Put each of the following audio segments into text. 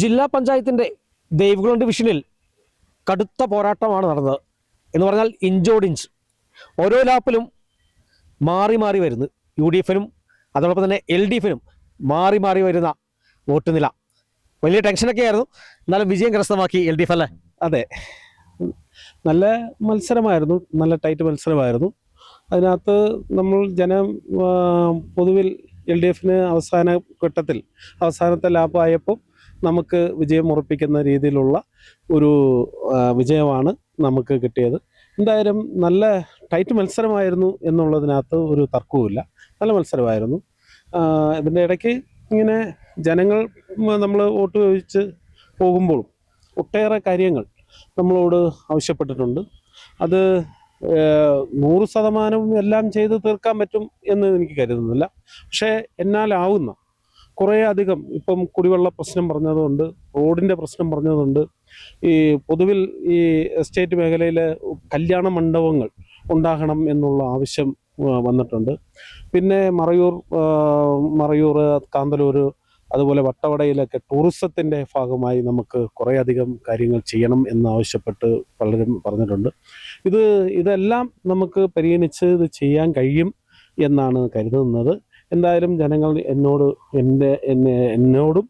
ജില്ലാ പഞ്ചായത്തിന്റെ ദേവികുളം ഡിവിഷനിൽ കടുത്ത പോരാട്ടമാണ് നടന്നത്. എന്ന് പറഞ്ഞാൽ ഇഞ്ചോടിഞ്ച് ഓരോ ലാപ്പിലും മാറി മാറി വരുന്നു. യു ഡി എഫിനും അതോടൊപ്പം തന്നെ എൽ ഡി എഫിനും മാറി മാറി വരുന്ന വോട്ട് നില. വലിയ ടെൻഷനൊക്കെ ആയിരുന്നു. എന്നാലും വിജയം കരസ്ഥമാക്കി എൽ ഡി എഫ് അല്ലേ? അതെ. നല്ല മത്സരമായിരുന്നു. നല്ല ടൈറ്റ് മത്സരമായിരുന്നു. അതിനകത്ത് നമ്മൾ ജനം പൊതുവിൽ എൽ ഡി എഫിന് അവസാന ഘട്ടത്തിൽ അവസാനത്തെ ലാഭമായപ്പോൾ നമുക്ക് വിജയം ഉറപ്പിക്കുന്ന രീതിയിലുള്ള ഒരു വിജയമാണ് നമുക്ക് കിട്ടിയത്. എന്തായാലും നല്ല ടൈറ്റ് മത്സരമായിരുന്നു എന്നുള്ളതിനകത്ത് ഒരു തർക്കവുമില്ല. നല്ല മത്സരമായിരുന്നു. ഇതിന്റെ ഇടയ്ക്ക് ഇങ്ങനെ ജനങ്ങൾ നമ്മൾ വോട്ട് ചോദിച്ച് പോകുമ്പോഴും ഒട്ടേറെ കാര്യങ്ങൾ നമ്മളോട് ആവശ്യപ്പെട്ടിട്ടുണ്ട്. അത് നൂറ് ശതമാനവും എല്ലാം ചെയ്ത് തീർക്കാൻ പറ്റും എന്ന് എനിക്ക് കരുതുന്നില്ല. പക്ഷേ എന്നാലാവുന്ന കുറേ അധികം ഇപ്പം കുടിവെള്ള പ്രശ്നം പറഞ്ഞതുകൊണ്ട് റോഡിന്റെ പ്രശ്നം പറഞ്ഞതുകൊണ്ട് ഈ പൊതുവിൽ ഈ എസ്റ്റേറ്റ് മേഖലയിൽ കല്യാണ മണ്ഡപങ്ങൾ ഉണ്ടാകണം എന്നുള്ള ആവശ്യം വന്നിട്ടുണ്ട്. പിന്നെ മറയൂർ മറയൂർ കാന്തലൂർ അതുപോലെ വട്ടവടയിലൊക്കെ ടൂറിസത്തിന്റെ ഭാഗമായി നമുക്ക് കുറേയധികം കാര്യങ്ങൾ ചെയ്യണം എന്നാവശ്യപ്പെട്ട് പലരും പറഞ്ഞിട്ടുണ്ട്. ഇത് ഇതെല്ലാം നമുക്ക് പരിഗണിച്ച് ഇത് ചെയ്യാൻ കഴിയും എന്നാണ് കരുതുന്നത്. എന്തായാലും ജനങ്ങൾ എന്നോട് എന്റെ എന്നെ എന്നോടും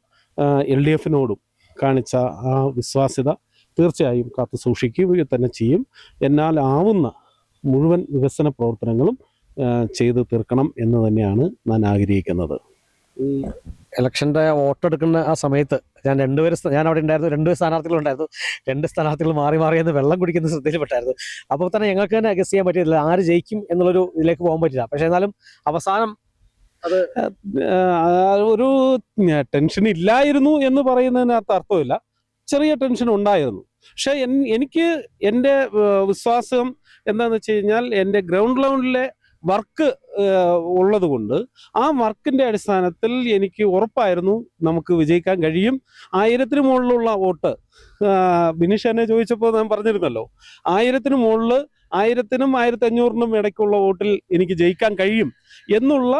എൽ ഡി എഫിനോടും കാണിച്ച ആ വിശ്വാസ്യത തീർച്ചയായും കാത്തു സൂക്ഷിക്കുകയും തന്നെ ചെയ്യും. എന്നാൽ ആവുന്ന മുഴുവൻ വികസന പ്രവർത്തനങ്ങളും ചെയ്ത് തീർക്കണം എന്ന് തന്നെയാണ് ഞാൻ ആഗ്രഹിക്കുന്നത്. ഈ ഇലക്ഷന്റെ വോട്ടെടുക്കുന്ന ആ സമയത്ത് ഞാൻ രണ്ടുപേരും ഞാൻ അവിടെ ഉണ്ടായിരുന്നു. രണ്ട് സ്ഥാനാർത്ഥികളുണ്ടായിരുന്നു രണ്ട് സ്ഥാനാർത്ഥികൾ മാറി മാറി എന്ന് വെള്ളം കുടിക്കുന്ന ശ്രദ്ധയിൽപ്പെട്ടായിരുന്നു. അപ്പോൾ തന്നെ ഞങ്ങൾക്ക് തന്നെ ഗസ് ചെയ്യാൻ പറ്റിയില്ല. ആര് ജയിക്കും എന്നുള്ളൊരു ഇതിലേക്ക് പോകാൻ പറ്റില്ല. പക്ഷേ എന്നാലും അവസാനം ഒരു ടെൻഷൻ ഇല്ലായിരുന്നു എന്ന് പറയുന്നതിനകത്ത് അർത്ഥമില്ല. ചെറിയ ടെൻഷൻ ഉണ്ടായിരുന്നു. പക്ഷെ എനിക്ക് എന്റെ വിശ്വാസം എന്താണെന്ന് വെച്ച് കഴിഞ്ഞാൽ എന്റെ ഗ്രൗണ്ട് ലെവലിലെ വർക്ക് ഉള്ളത് കൊണ്ട് ആ വർക്കിന്റെ അടിസ്ഥാനത്തിൽ എനിക്ക് ഉറപ്പായിരുന്നു നമുക്ക് വിജയിക്കാൻ കഴിയും. ആയിരത്തിന് മുകളിലുള്ള വോട്ട് ബിനീഷ് എന്നെ ചോദിച്ചപ്പോൾ ഞാൻ പറഞ്ഞിരുന്നല്ലോ ആയിരത്തിന് മുകളിൽ ആയിരത്തിനും ആയിരത്തി അഞ്ഞൂറിനും ഇടയ്ക്കുള്ള വോട്ടിൽ എനിക്ക് ജയിക്കാൻ കഴിയും എന്നുള്ള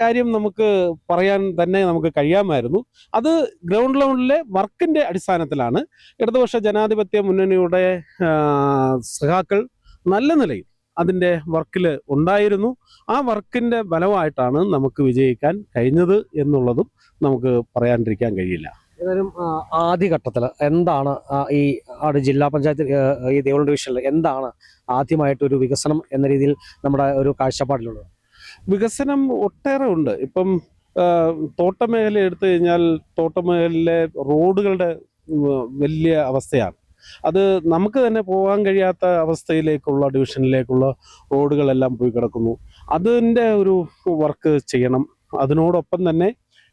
കാര്യം നമുക്ക് പറയാൻ തന്നെ നമുക്ക് കഴിയാമായിരുന്നു. അത് ഗ്രൗണ്ട് ലെവലിലെ വർക്കിന്റെ അടിസ്ഥാനത്തിലാണ്. ഇടതുപക്ഷ ജനാധിപത്യ മുന്നണിയുടെ സഖാക്കൾ നല്ല നിലയിൽ അതിന്റെ വർക്കിൽ ഉണ്ടായിരുന്നു. ആ വർക്കിന്റെ ബലമായിട്ടാണ് നമുക്ക് വിജയിക്കാൻ കഴിഞ്ഞത് എന്നുള്ളതും നമുക്ക് പറയാണ്ടിരിക്കാൻ കഴിയില്ല. ഏതായാലും ആദ്യഘട്ടത്തിൽ എന്താണ് ഈ ആട് ജില്ലാ പഞ്ചായത്ത് ഈ ദേവളം ഡിവിഷനിൽ എന്താണ് ആദ്യമായിട്ട് ഒരു വികസനം എന്ന രീതിയിൽ നമ്മുടെ ഒരു കാഴ്ചപ്പാടിലുള്ളത്? വികസനം ഒട്ടേറെ ഉണ്ട്. ഇപ്പം തോട്ടമേഖല എടുത്തു കഴിഞ്ഞാൽ തോട്ടമേഖലയിലെ റോഡുകളുടെ വലിയ അവസ്ഥയാണ്. അത് നമുക്ക് തന്നെ പോകാൻ കഴിയാത്ത അവസ്ഥയിലേക്കുള്ള ഡിവിഷനിലേക്കുള്ള റോഡുകളെല്ലാം പോയി കിടക്കുന്നു. അതിന്റെ ഒരു വർക്ക് ചെയ്യണം. അതിനോടൊപ്പം തന്നെ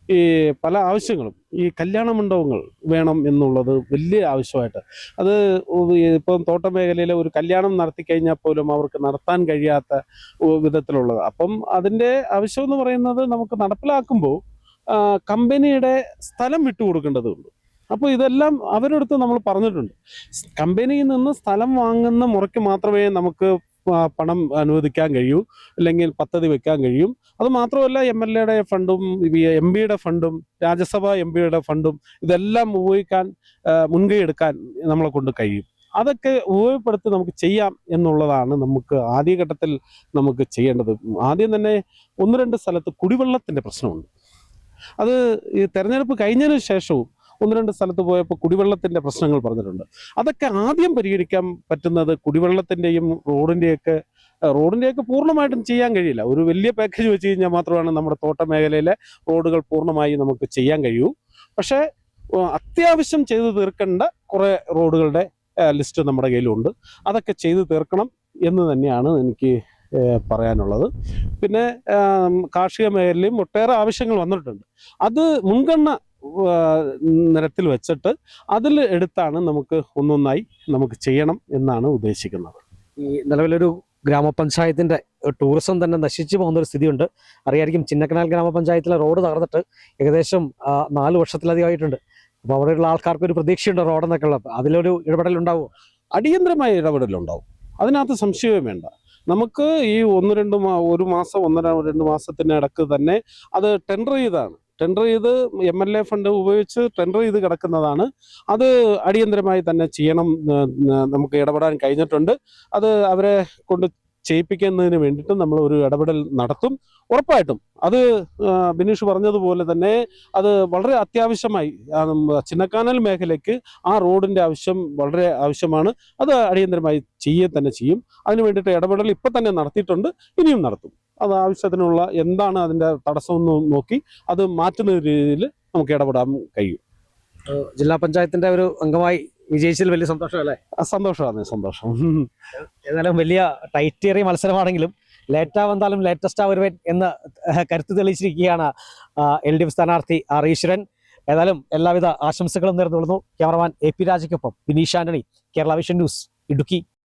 ഈ പല ആവശ്യങ്ങളും ഈ കല്യാണ മണ്ഡപങ്ങൾ വേണം എന്നുള്ളത് വലിയ ആവശ്യമായിട്ട്. അത് ഇപ്പം തോട്ടമേഖലയിലെ ഒരു കല്യാണം നടത്തി കഴിഞ്ഞാൽ പോലും അവർക്ക് നടത്താൻ കഴിയാത്ത വിധത്തിലുള്ളത്. അപ്പം അതിന്റെ ആവശ്യം എന്ന് പറയുന്നത് നമുക്ക് നടപ്പിലാക്കുമ്പോൾ കമ്പനിയുടെ സ്ഥലം വിട്ടുകൊടുക്കേണ്ടതുണ്ട്. അപ്പോൾ ഇതെല്ലാം അവരടുത്ത് നമ്മൾ പറഞ്ഞിട്ടുണ്ട്. കമ്പനിയിൽ നിന്ന് സ്ഥലം വാങ്ങുന്ന മുറയ്ക്ക് മാത്രമേ നമുക്ക് പണം അനുവദിക്കാൻ കഴിയൂ. അല്ലെങ്കിൽ പദ്ധതി വെക്കാൻ കഴിയും. അത് മാത്രമല്ല എം എൽ എയുടെ ഫണ്ടും എം പിയുടെ ഫണ്ടും രാജ്യസഭ എം പിയുടെ ഫണ്ടും ഇതെല്ലാം ഉപയോഗിക്കാൻ മുൻകൈ എടുക്കാൻ നമ്മളെ കൊണ്ട് കഴിയും. അതൊക്കെ ഉപയോഗപ്പെടുത്തി നമുക്ക് ചെയ്യാം എന്നുള്ളതാണ് നമുക്ക് ആദ്യഘട്ടത്തിൽ നമുക്ക് ചെയ്യേണ്ടത്. ആദ്യം തന്നെ ഒന്ന് രണ്ട് സ്ഥലത്ത് കുടിവെള്ളത്തിന്റെ പ്രശ്നമുണ്ട്. അത് ഈ തെരഞ്ഞെടുപ്പ് കഴിഞ്ഞതിന് ശേഷവും ഒന്ന് രണ്ട് സ്ഥലത്ത് പോയപ്പോൾ കുടിവെള്ളത്തിന്റെ പ്രശ്നങ്ങൾ പറഞ്ഞിട്ടുണ്ട്. അതൊക്കെ ആദ്യം പരിഹരിക്കാൻ പറ്റുന്നത് കുടിവെള്ളത്തിന്റെയും റോഡിന്റെയൊക്കെ റോഡിന്റെയൊക്കെ പൂർണമായിട്ടും ചെയ്യാൻ കഴിയില്ല. ഒരു വലിയ പാക്കേജ് വെച്ച് കഴിഞ്ഞാൽ മാത്രമാണ് നമ്മുടെ തോട്ട മേഖലയിലെ റോഡുകൾ പൂർണമായി നമുക്ക് ചെയ്യാൻ കഴിയൂ. പക്ഷേ അത്യാവശ്യം ചെയ്തു തീർക്കേണ്ട കുറേ റോഡുകളുടെ ലിസ്റ്റ് നമ്മുടെ കയ്യിലുണ്ട്. അതൊക്കെ ചെയ്തു തീർക്കണം എന്ന് തന്നെയാണ് എനിക്ക് പറയാനുള്ളത്. പിന്നെ കാർഷിക മേഖലയിലും ഒട്ടേറെ ആവശ്യങ്ങൾ വന്നിട്ടുണ്ട്. അത് മുൻഗണന നിരത്തിൽ വെച്ചിട്ട് അതിൽ എടുത്താണ് നമുക്ക് ഒന്നൊന്നായി നമുക്ക് ചെയ്യണം എന്നാണ് ഉദ്ദേശിക്കുന്നത്. ഈ നിലവിലൊരു ഗ്രാമപഞ്ചായത്തിന്റെ ടൂറിസം തന്നെ നശിച്ചു പോകുന്ന ഒരു സ്ഥിതിയുണ്ട്. അറിയായിരിക്കും ചിന്നക്കനാൽ ഗ്രാമപഞ്ചായത്തിലെ റോഡ് തകർന്നിട്ട് ഏകദേശം നാല് വർഷത്തിലധികമായിട്ടുണ്ട് അപ്പോൾ അവിടെയുള്ള ആൾക്കാർക്ക് ഒരു പ്രതീക്ഷയുണ്ട് റോഡെന്നൊക്കെ ഉള്ളത്. അതിലൊരു ഇടപെടൽ ഉണ്ടാവുമോ അടിയന്തരമായ ഇടപെടലുണ്ടാവും. അതിനകത്ത് സംശയവും വേണ്ട. നമുക്ക് ഈ ഒന്ന് രണ്ട് ഒരു മാസം ഒന്നര രണ്ട് മാസത്തിനിടക്ക് തന്നെ അത് ടെൻഡർ ചെയ്താണ്. ടെൻഡർ ചെയ്ത് എം എൽ എ ഫണ്ട് ഉപയോഗിച്ച് ടെൻഡർ ചെയ്ത് കിടക്കുന്നതാണ്. അത് അടിയന്തരമായി തന്നെ ചെയ്യണം നമുക്ക് ഇടപെടാൻ കഴിഞ്ഞിട്ടുണ്ട്. അത് അവരെ കൊണ്ട് ചെയ്യിപ്പിക്കുന്നതിന് വേണ്ടിയിട്ട് നമ്മൾ ഒരു ഇടപെടൽ നടത്തും. ഉറപ്പായിട്ടും. അത് ബിനീഷ് പറഞ്ഞതുപോലെ തന്നെ അത് വളരെ അത്യാവശ്യമായി ചിന്നക്കാനൽ മേഖലയ്ക്ക് ആ റോഡിന്റെ ആവശ്യം വളരെ ആവശ്യമാണ്. അത് അടിയന്തരമായി ചെയ്യുക തന്നെ ചെയ്യും. അതിന് വേണ്ടിയിട്ട് ഇടപെടൽ ഇപ്പം തന്നെ നടത്തിയിട്ടുണ്ട്. ഇനിയും നടത്തും. അത് ആവശ്യത്തിനുള്ള എന്താണ് അതിന്റെ തടസ്സമെന്ന് നോക്കി അത് മാറ്റുന്ന രീതിയിൽ നമുക്ക് ഇടപെടാൻ കഴിയും. ജില്ലാ പഞ്ചായത്തിന്റെ ഒരു അംഗമായി വിജയിച്ചതിൽ വലിയ സന്തോഷമല്ലേ? അല്ലേ സന്തോഷമാണ് സന്തോഷം. ഏതായാലും വലിയ ടൈറ്റേറിയ മത്സരമാണെങ്കിലും ലേറ്റ് ആവന്താലും ലേറ്റസ്റ്റ് ആവരുവൻ എന്ന് കരുത്ത് തെളിയിച്ചിരിക്കുകയാണ് എൽ ഡി എഫ് സ്ഥാനാർത്ഥി ആർ ഈശ്വരൻ ഏതായാലും എല്ലാവിധ ആശംസകളും നേർന്നുകൊള്ളുന്നു. ക്യാമറമാൻ എ പി രാജയ്ക്കൊപ്പം Bineesh Antony. Kerala vision news Idukki.